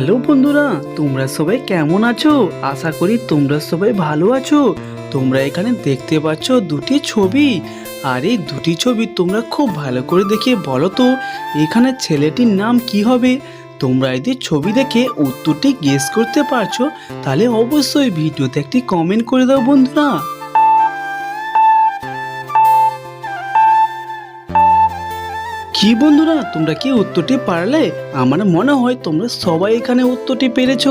Hello বন্ধুরা, তোমরা সবাই কেমন আছো? আশা করি তোমরা সবাই ভালো আছো। তোমরা এখানে দেখতে পাচ্ছ দুটি ছবি। আর এই দুটি ছবি তোমরা খুব ভালো করে দেখে বলো তো, এখানে ছেলেটির নাম কি হবে? তোমরা যদি ছবি দেখে উত্তরটি গেস করতে পারছ, তাহলে অবশ্যই ভিডিওতে একটি কমেন্ট করে দাও বন্ধুরা। কি বন্ধুরা, তোমরা কি উত্তরটি পারলে? আমার মনে হয় তোমরা সবাই এখানে উত্তরটি পেরেছ।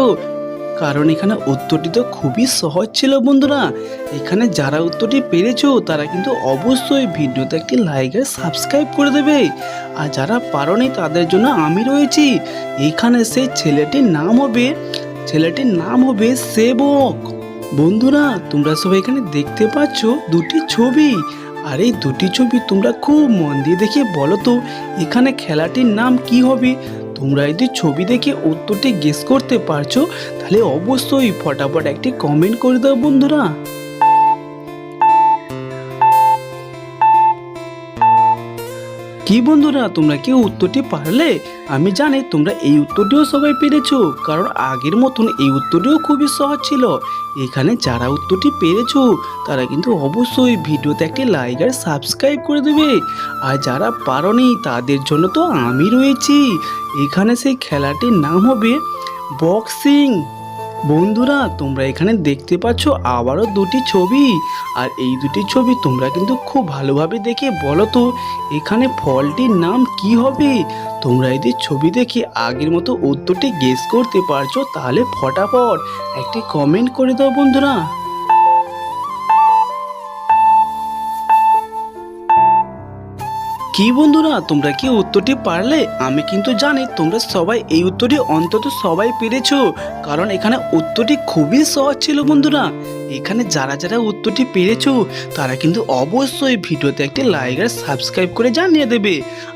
কারণ এখানে উত্তরটি তো খুবই সহজ ছিল বন্ধুরা। এখানে যারা উত্তরটি পেরেছ, তারা কিন্তু অবশ্যই ভিডিওতে একটি লাইক আর সাবস্ক্রাইব করে দেবে। আর যারা পারোনি, তাদের জন্য আমি রয়েছি। এখানে সেই ছেলেটির নাম হবে, ছেলেটির নাম হবে সেবক। বন্ধুরা, তোমরা সবাই এখানে দেখতে পাচ্ছ দুটি ছবি। আর এই দুটি ছবি তোমরা খুব মন দিয়ে দেখে বলো তো, এখানে খেলাটির নাম কি হবে? তোমরা যদি ছবি দেখে উত্তরটি গেস করতে পারছ, তাহলে অবশ্যই ফটাফট একটি কমেন্ট করে দাও বন্ধুরা। কি বন্ধুরা, তোমরা কি উত্তরটি পারলে? আমি জানি তোমরা এই উত্তরটিও সবাই পেরেছ, কারণ আগের মতন এই উত্তরটিও খুবই সহজ ছিল। এখানে যারা উত্তরটি পেরেছ, তারা কিন্তু অবশ্যই ভিডিওতে একটি লাইক আর সাবস্ক্রাইব করে দেবে। আর যারা পারোনি, তাদের জন্য তো আমি রয়েছি। এখানে সেই খেলাটির নাম হবে বক্সিং বন্ধুরা, তোমরা এখানে দেখতে পাচ্ছ আবারও দুটি ছবি। আর এই দুটি ছবি তোমরা কিন্তু খুব ভালোভাবে দেখে বলো তো, এখানে ফলটির নাম কি হবে? তোমরা এদের ছবি দেখে আগের মতো উত্তরটি গেস করতে পারছ, তাহলে ফটাফট একটি কমেন্ট করে দাও বন্ধুরা। কি বন্ধুরা, তোমরা কি উত্তরটি পারলে? আমি কিন্তু জানি, তোমরা সবাই এই উত্তরটি অন্তত সবাই পেরেছ, কারণ এখানে উত্তরটি খুবই সহজ ছিল বন্ধুরা। এখানে যারা যারা উত্তরটি পেরেছ, তারা কিন্তু অবশ্যই ভিডিওতে একটি লাইক আর সাবস্ক্রাইব করে জানিয়ে দেবে।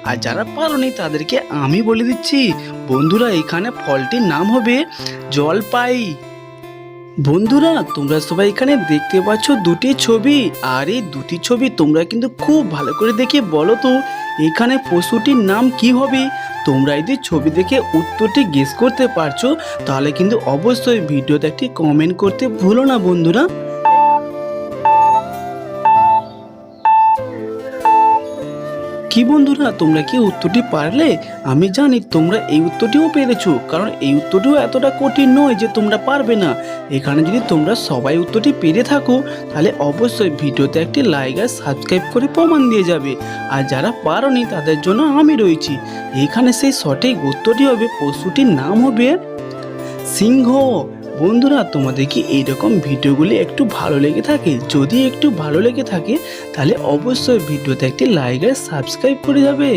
আর যারা পারোনি, তাদেরকে আমি বলে দিচ্ছি, বন্ধুরা, এখানে ফলটির নাম হবে জলপাই। বন্ধুরা, তোমরা সবাই এখানে দেখতে পাচ্ছ দুটি ছবি। আর এই দুটি ছবি তোমরা কিন্তু খুব ভালো করে দেখে বলো তো, এখানে পশুটির নাম কি হবে? তোমরা যদি ছবি দেখে উত্তরটি গেস করতে পারছ, তাহলে কিন্তু অবশ্যই ভিডিওতে একটি কমেন্ট করতে ভুলো না বন্ধুরা। কি বন্ধুরা, তোমরা কি উত্তরটি পারলে? আমি জানি তোমরা এই উত্তরটিও পেরেছ, কারণ এই উত্তরটিও এতটা কঠিন নয় যে তোমরা পারবে না। এখানে যদি তোমরা সবাই উত্তরটি পেরে থাকো, তাহলে অবশ্যই ভিডিওতে একটি লাইক আর সাবস্ক্রাইব করে প্রমাণ দিয়ে যাবে। আর যারা পারোনি, তাদের জন্য আমি রয়েছি। এখানে সেই সঠিক উত্তরটি হবে, পশুটির নাম হবে সিংহ। বন্ধুরা, তোমাদের কি এইরকম ভিডিওগুলি একটু ভালো লেগে থাকে? যদি একটু ভালো লেগে থাকে, তাহলে অবশ্যই ভিডিওতে একটি লাইক আর সাবস্ক্রাইব করে যাবে।